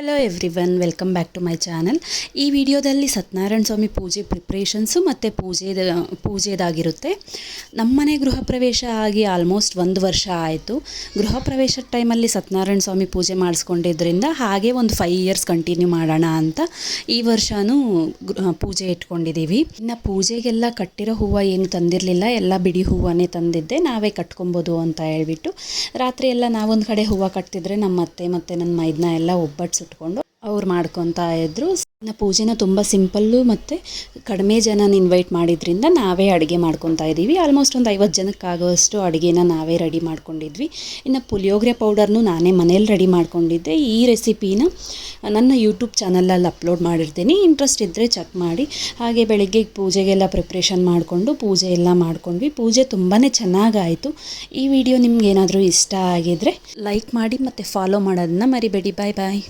Hello everyone welcome back to my channel ಈ ವಿಡಿಯೋದಲ್ಲಿ ಸತ್ಯನಾರಾಯಣ ಸ್ವಾಮಿ ಪೂಜೆ ಪ್ರಿಪ್ರೇಷನ್ಸು ಮತ್ತು ಪೂಜೆದ, ಪೂಜೆದಾಗಿರುತ್ತೆ. ನಮ್ಮನೆ ಗೃಹ ಪ್ರವೇಶ ಆಗಿ ಆಲ್ಮೋಸ್ಟ್ ಒಂದು ವರ್ಷ ಆಯಿತು. ಗೃಹ ಪ್ರವೇಶ ಟೈಮಲ್ಲಿ ಸತ್ಯನಾರಾಯಣ ಸ್ವಾಮಿ ಪೂಜೆ ಮಾಡಿಸ್ಕೊಂಡಿದ್ದರಿಂದ ಹಾಗೆ ಒಂದು ಫೈವ್ ಇಯರ್ಸ್ ಕಂಟಿನ್ಯೂ ಮಾಡೋಣ ಅಂತ ಈ ವರ್ಷವೂ ಪೂಜೆ ಇಟ್ಕೊಂಡಿದ್ದೀವಿ ಇನ್ನು ಪೂಜೆಗೆಲ್ಲ ಕಟ್ಟಿರೋ ಹೂವು ಏನು ತಂದಿರಲಿಲ್ಲ, ಎಲ್ಲ ಬಿಡಿ ಹೂವನ್ನೇ ತಂದಿದ್ದೆ, ನಾವೇ ಕಟ್ಕೊಬೋದು ಅಂತ ಹೇಳ್ಬಿಟ್ಟು. ರಾತ್ರಿ ಎಲ್ಲ ನಾವೊಂದು ಕಡೆ ಹೂವು ಕಟ್ತಿದ್ರೆ ನಮ್ಮ ಅತ್ತೆ ಮತ್ತು ನನ್ನ ಮೈದನ ಎಲ್ಲ ಒಬ್ಬಟ್ಟು ಸುಟ್ಕೊಂಡು ಅವ್ರು ಮಾಡ್ಕೊತಾ ಇದ್ರು. ಇನ್ನು ಪೂಜೆನ ತುಂಬ ಸಿಂಪಲ್ಲು ಮತ್ತು ಕಡಿಮೆ ಜನನ ಇನ್ವೈಟ್ ಮಾಡಿದ್ರಿಂದ ನಾವೇ ಅಡುಗೆ ಮಾಡ್ಕೊತಾ ಇದ್ದೀವಿ. ಆಲ್ಮೋಸ್ಟ್ ಒಂದು ಐವತ್ತು ಜನಕ್ಕಾಗುವಷ್ಟು ಅಡುಗೆನ ನಾವೇ ರೆಡಿ ಮಾಡ್ಕೊಂಡಿದ್ವಿ. ಇನ್ನು ಪುಳಿಯೋಗರೆ ಪೌಡರ್ನು ನಾನೇ ಮನೇಲಿ ರೆಡಿ ಮಾಡ್ಕೊಂಡಿದ್ದೆ. ಈ ರೆಸಿಪಿನ ನನ್ನ ಯೂಟ್ಯೂಬ್ ಚಾನಲಲ್ಲಿ ಅಪ್ಲೋಡ್ ಮಾಡಿರ್ತೀನಿ. ಇಂಟ್ರೆಸ್ಟ್ ಇದ್ದರೆ ಚೆಕ್ ಮಾಡಿ. ಹಾಗೆ ಬೆಳಗ್ಗೆ ಪೂಜೆಗೆಲ್ಲ ಪ್ರಿಪ್ರೇಷನ್ ಮಾಡಿಕೊಂಡು ಪೂಜೆ ಎಲ್ಲ ಮಾಡ್ಕೊಂಡ್ವಿ. ಪೂಜೆ ತುಂಬಾ ಚೆನ್ನಾಗಾಯಿತು. ಈ ವಿಡಿಯೋ ನಿಮ್ಗೆ ಏನಾದರೂ ಇಷ್ಟ ಆಗಿದ್ರೆ ಲೈಕ್ ಮಾಡಿ ಮತ್ತು ಫಾಲೋ ಮಾಡೋದನ್ನ ಮರಿಬೇಡಿ. ಬಾಯ್ ಬಾಯ್